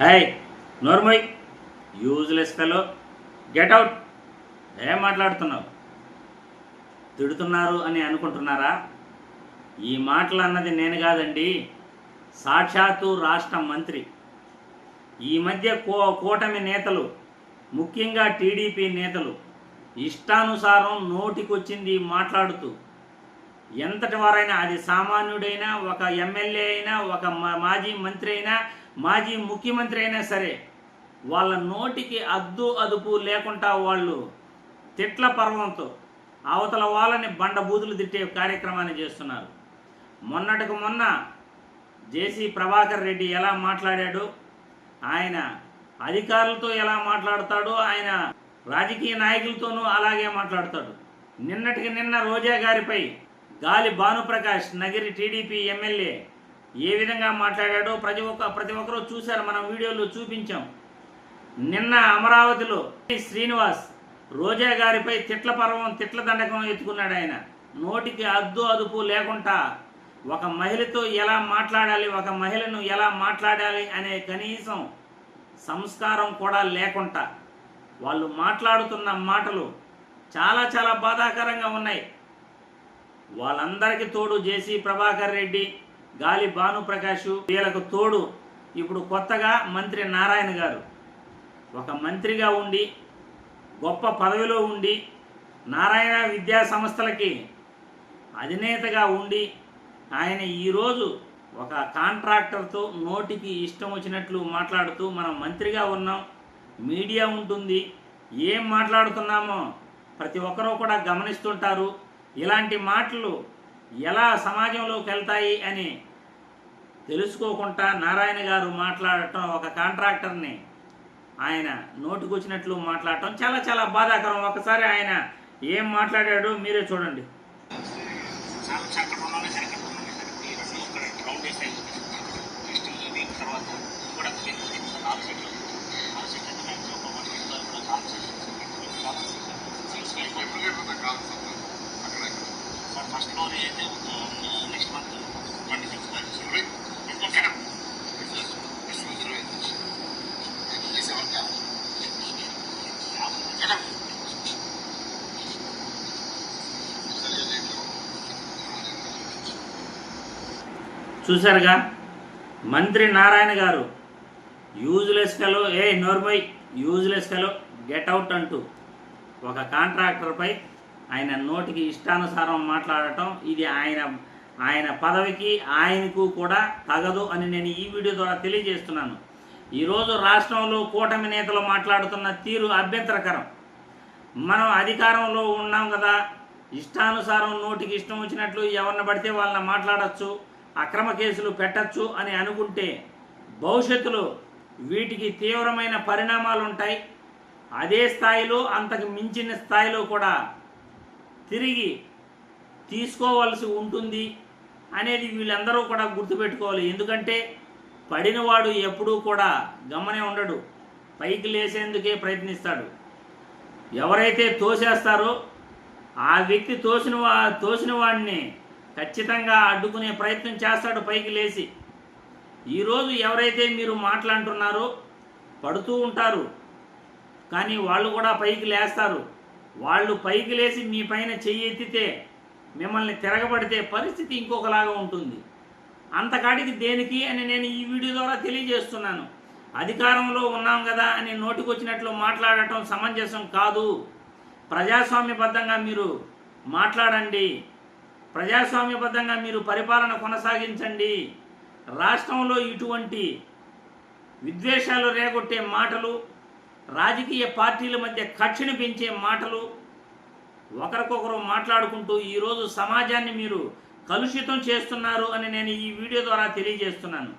Hi నోర్మోయ్ useless fellow get out ఏం మాట్లాడుతున్నావు? తిడుతున్నారు అని అనుకుంటున్నారా? ఈ మాటలు అన్నది నేను కాదండి సాక్షాత్తు రాష్ట్ర మంత్రి. ఈ మధ్య కో కూటమి నేతలు ముఖ్యంగా టీడీపీ నేతలు ఇష్టానుసారం నోటికొచ్చింది మాట్లాడుతూ ఎంతటి వారైనా అది సామాన్యుడైనా ఒక ఎమ్మెల్యే అయినా ఒక మాజీ మంత్రి అయినా మాజీ ముఖ్యమంత్రి అయినా సరే వాళ్ళ నోటికి అద్దు అదుపు లేకుండా వాళ్ళు తిట్ల పర్వంతో అవతల వాళ్ళని బండబూతులు తిట్టే కార్యక్రమాన్ని చేస్తున్నారు. మొన్నటికి మొన్న జేసీ ప్రభాకర్ రెడ్డి ఎలా మాట్లాడాడు ఆయన అధికారులతో ఎలా మాట్లాడతాడో ఆయన రాజకీయ నాయకులతోనూ అలాగే మాట్లాడతాడు. నిన్నటికి నిన్న రోజా గారిపై గాలి భానుప్రకాష్ నగిరి టీడీపీ ఎమ్మెల్యే. ఏ విధంగా మాట్లాడాడో ప్రతి ఒక్క ప్రతి ఒక్కరూ చూశారు. మనం వీడియోలో చూపించాం. నిన్న అమరావతిలో శ్రీనివాస్ రోజా గారిపై తిట్ల పర్వం తిట్ల దండకం ఎత్తుకున్నాడు ఆయన. నోటికి అద్దు అదుపు లేకుండా ఒక మహిళతో ఎలా మాట్లాడాలి ఒక మహిళను ఎలా మాట్లాడాలి అనే కనీసం సంస్కారం కూడా లేకుండా వాళ్ళు మాట్లాడుతున్న మాటలు చాలా చాలా బాధాకరంగా ఉన్నాయి. వాళ్ళందరికీ తోడు జేసీ ప్రభాకర్ రెడ్డి గాలి భానుప్రకాష్ వీళ్ళకు తోడు ఇప్పుడు కొత్తగా మంత్రి నారాయణ గారు. ఒక మంత్రిగా ఉండి గొప్ప పదవిలో ఉండి నారాయణ విద్యా సంస్థలకి అధినేతగా ఉండి ఆయన ఈరోజు ఒక కాంట్రాక్టర్తో నోటికి ఇష్టం వచ్చినట్లు మాట్లాడుతూ మనం మంత్రిగా ఉన్నాం మీడియా ఉంటుంది ఏం మాట్లాడుతున్నామో ప్రతి ఒక్కరూ కూడా గమనిస్తుంటారు. ఇలాంటి మాటలు ఎలా సమాజంలోకి వెళ్తాయి అని తెలుసుకోకుండా నారాయణ గారు మాట్లాడటం ఒక కాంట్రాక్టర్ని ఆయన నోటుకొచ్చినట్లు మాట్లాడటం చాలా చాలా బాధాకరం. ఒకసారి ఆయన ఏం మాట్లాడాడో మీరే చూడండి. చాలా చూసారుగా నెక్స్ట్ మంత్ ట్వంటీ సిక్స్ చూశారుగా? మంత్రి నారాయణ గారు యూజ్లెస్ ఫెలో ఏ నోర్మై యూజ్లెస్ ఫెలో గెట్ అవుట్ అంటూ ఒక కాంట్రాక్టర్పై ఆయన నోటికి ఇష్టానుసారం మాట్లాడటం ఇది ఆయన ఆయన పదవికి ఆయనకు కూడా తగదు అని నేను ఈ వీడియో ద్వారా తెలియజేస్తున్నాను. ఈరోజు రాష్ట్రంలో కూటమి నేతలు మాట్లాడుతున్న తీరు అభ్యంతరకరం. మనం అధికారంలో ఉన్నాం కదా ఇష్టానుసారం నోటికి ఇష్టం వచ్చినట్లు ఎవరిని పడితే వాళ్ళని మాట్లాడచ్చు అక్రమ కేసులు పెట్టచ్చు అని అనుకుంటే భవిష్యత్తులో వీటికి తీవ్రమైన పరిణామాలు ఉంటాయి అదే స్థాయిలో అంతకు మించిన స్థాయిలో కూడా తిరిగి తీసుకోవాల్సి ఉంటుంది అనేది వీళ్ళందరూ కూడా గుర్తుపెట్టుకోవాలి. ఎందుకంటే పడినవాడు ఎప్పుడూ కూడా గమనే ఉండడు. పైకి లేసేందుకే ప్రయత్నిస్తాడు. ఎవరైతే తోసేస్తారో ఆ వ్యక్తి తోసిన వా తోసిన వాడిని ఖచ్చితంగా అడ్డుకునే ప్రయత్నం చేస్తాడు పైకి లేచి ఈరోజు ఎవరైతే మీరు మాట్లాడుతున్నారో పడుతూ ఉంటారు. కానీ వాళ్ళు కూడా పైకి లేస్తారు. వాళ్ళు పైకి లేచి మీ పైన చెయ్యెత్తితే మిమ్మల్ని తిరగబడితే పరిస్థితి ఇంకొకలాగా ఉంటుంది. అంతకాడికి దేనికి అని నేను ఈ వీడియో ద్వారా తెలియజేస్తున్నాను. అధికారంలో ఉన్నాం కదా అని నోటికొచ్చినట్లు మాట్లాడటం సమంజసం కాదు. ప్రజాస్వామ్యబద్ధంగా మీరు మాట్లాడండి. ప్రజాస్వామ్యబద్ధంగా మీరు పరిపాలన కొనసాగించండి. రాష్ట్రంలో ఇటువంటి విద్వేషాలు రేగొట్టే మాటలు రాజకీయ పార్టీల మధ్య కక్షను పెంచే మాటలు ఒకరికొకరు మాట్లాడుకుంటూ ఈరోజు సమాజాన్ని మీరు కలుషితం చేస్తున్నారు అని నేను ఈ వీడియో ద్వారా తెలియజేస్తున్నాను.